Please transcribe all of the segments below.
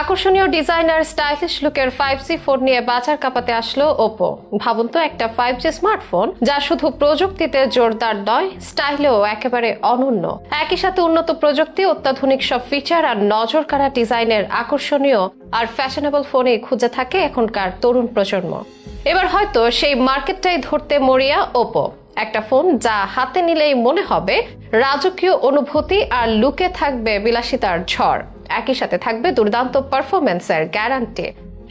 আকর্ষণীয় designer stylish লুকের five G phone নিয়ে বাজার কাঁপাতে আসলো ওপো ভাবুন তো, একটা ফাইভ জি স্মার্টফোন যা শুধু প্রযুক্তিতে জোরদার নয়, স্টাইলেও একেবারে অনন্য। একই সাথে উন্নত প্রযুক্তি, অত্যাধুনিক সব ফিচার আর নজর কাড়া ডিজাইনের আকর্ষণীয় আর ফ্যাশনেবল ফোনে খুঁজে থাকে এখনকার তরুণ প্রজন্ম। এবার হয়তো সেই মার্কেটটাই ধরতে মরিয়া ওপো। একটা ফোন যা হাতে নিলেই মনে হবে রাজকীয় অনুভূতি আর লুকে থাকবে বিলাসিতার ঝড়। একই সাথে থাকবে দুর্দান্ত পারফরমেন্সের গ্যারান্টি।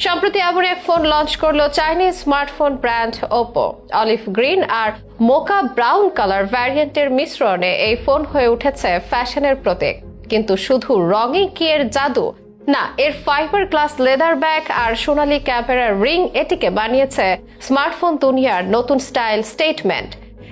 সম্প্রতি এমন এক ফোন লঞ্চ করল Chinese smartphone brand Oppo. Olive green আর মোকা ব্রাউন কালার ভ্যারিয়েন্টের মিশ্রণে এই ফোন হয়ে উঠেছে ফ্যাশনের প্রতীক। কিন্তু শুধু রঙই কি এর জাদু? না, এর ফাইবার গ্লাস লেদার ব্যাগ আর সোনালি ক্যামেরার রিং এটিকে বানিয়েছে স্মার্টফোন দুনিয়ার নতুন স্টাইল স্টেটমেন্ট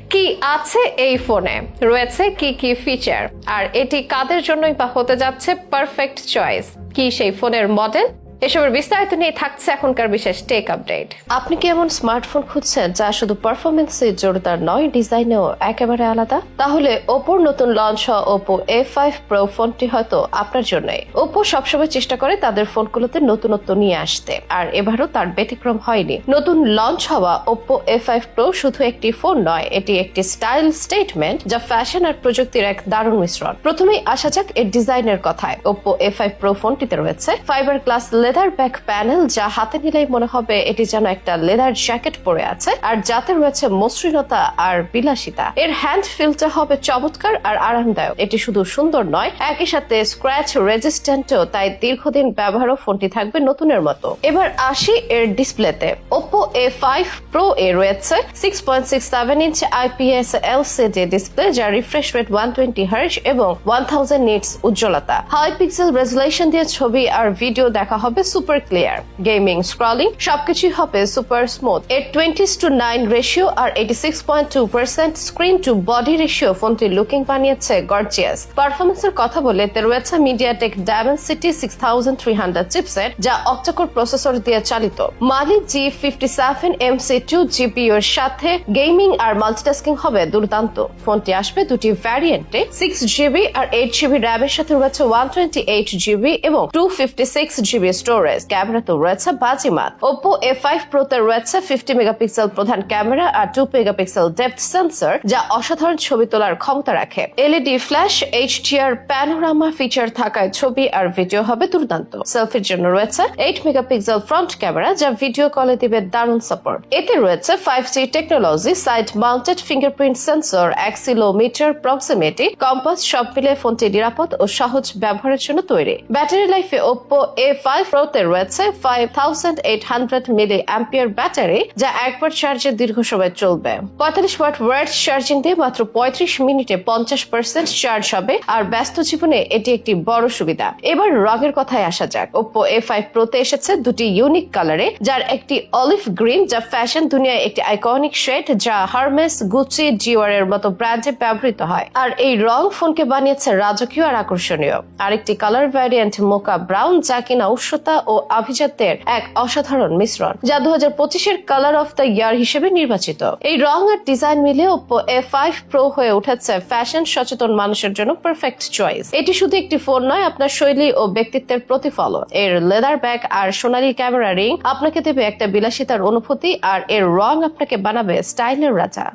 কি আছে এই ফোনে? রয়েছে কি কি ফিচার আর এটি কাদের জন্যই বা হতে যাচ্ছে পারফেক্ট চয়েস কি সেই ফোনের মডেল এসবের বিস্তারিত নিয়ে থাকছে এখনকার বিশেষ টেক আপডেট। আপনি কি এমন স্মার্টফোন খুঁজছেন যা শুধু পারফরমেন্সে জোরদার নয়, ডিজাইনেও একেবারে আলাদা? তাহলে ওপোর নতুন লঞ্চ হওয়া ওপো এ ফাইভ প্রো ফোনটি হয়তো আপনার জন্যই। ওপো সবসময় চেষ্টা করে তাদের ফোনগুলোতে নতুনত্ব নিয়ে আসতে, আর এবারও তার ব্যতিক্রম হয়নি। নতুন লঞ্চ হওয়া ওপো এ ফাইভ প্রো শুধু একটি ফোন নয়, এটি একটি স্টাইল স্টেটমেন্ট যা ফ্যাশন আর প্রযুক্তির এক দারুণ মিশ্রণ। প্রথমেই আসা যাক এর ডিজাইনের কথায়। ওপো এ ফাইভ প্রো ফোনটিতে রয়েছে fibre glass leather back panel যা হাতে নিলেই মনে হবে এটি যেন একটা লেদার জ্যাকেট পরে আছে, আর যাতে রয়েছে মসৃণতা আর বিলাসিতা। এর হ্যান্ড ফিলটা হবে চমৎকার আর আরামদায়ক। এটি শুধু সুন্দর নয়, একই সাথে স্ক্র্যাচ রেজিস্ট্যান্টও তাই দীর্ঘদিন ব্যবহারও ফোনটি থাকবে নতুনের মতো। এবার আসি এর ডিসপ্লেতে। ওপো এ ফাইভ প্রো এ রয়েছে six point six seven inch IPS LCD display যা refresh rate one twenty hertz এবং ওয়ান থাউজেন্ড নিটস উজ্জ্বলতা। হাই পিক্সেল রেজুলেশন দিয়ে ছবি আর ভিডিও দেখা হবে সুপার ক্লিয়ার গেমিং স্ক্রলিং সবকিছুই হবে সুপার স্মুথ এর twenty to nine ratio R eighty six point two percent screen to body ratio ফোনটির লুকিং বানিয়েছে গর্জিয়াস পারফরমেন্সের কথা বলে এতে রয়েছে MediaTek Dimensity six thousand three hundred chipset যা অক্টাকোর প্রসেসর দিয়ে চালিত। Mali G fifty seven M C two GPU এর সাথে গেমিং আর মাল্টিটাস্কিং হবে দুর্দান্ত। ফোনটি আসবে দুটি ভ্যারিয়েন্টে সিক্স জিবি আর এইট জিবি র্যামের সাথে রয়েছে ওয়ান টোয়েন্টি এইট জিবি এবং two fifty six GB storage camera তো রয়েছে বাজিমাত। ওপো এ ফাইভ প্রোতে রয়েছে ফিফটি মেগাপিক্সেল প্রধান ক্যামেরা আর টু মেগাপিক্সেল ডেপথ সেন্সর যা অসাধারণ ছবি তোলার ক্ষমতা রাখে। LED flash HDR panorama feature থাকায় ছবি আর ভিডিও হবে দুর্দান্ত। সেলফির জন্য রয়েছে এইট মেগাপিক্সেল ফ্রন্ট ক্যামেরা যা ভিডিও কলে দিবে দারুণ সাপোর্ট এতে রয়েছে five G technology side mounted fingerprint sensor accelerometer proximity compass সব মিলে ফোনটি নিরাপদ ও সহজ ব্যবহারের জন্য তৈরি। ব্যাটারি লাইফে ওপো এ ফাইভ প্রোতে রয়েছে ফাইভ থাউজেন্ড ব্যাটারি, যা একবার চার্জে দীর্ঘ সময় চলবে। পঁয়তাল্লিশ ওয়াট ওয়ার্ড চার্জিং দিয়ে মাত্র পঁয়ত্রিশ মিনিটে পঞ্চাশ পার্সেন্ট চার্জ হবে, আর ব্যস্ত জীবনে এটি একটি বড় সুবিধা। এবার রঙের কথায় আসা যাক। ওপো এ ফাইভ প্রোতে এসেছে দুটি ইউনিক কালারে যার একটি অলিভ গ্রিন যা ফ্যাশন দুনিয়ায় একটি আইকনিক শেড যা হার্মেস গুচি জিওয়ার এর মতো ব্র্যান্ডে ব্যবহৃত হয়। আর এই রং ফোনকে বানিয়েছে রাজকীয় আর আকর্ষণীয়। আরেকটি কালার ভ্যারিয়েন্ট মোকা ব্রাউন যা কিনা উষ্ণতা ও আভিজাত্যের এক অসাধারণ মিশ্রণ, যা দু হাজার পঁচিশের কালার অফ দ্য ইয়ার হিসেবে নির্বাচিত। এই রং আর ডিজাইন মিলে ওপো এ ফাইভ প্রো হয়ে উঠেছে ফ্যাশন সচেতন মানুষের জন্য পারফেক্ট চয়েস এটি শুধু একটি ফোন নয়, আপনার শৈলী ও ব্যক্তিত্বের প্রতিফলন। এর লেদার ব্যাগ আর সোনালী ক্যামেরা রিং আপনাকে দেবে একটা বিলাসিতার অনুভূতি, আর এর রং আপনাকে বানাবে স্টাইলের রাজা।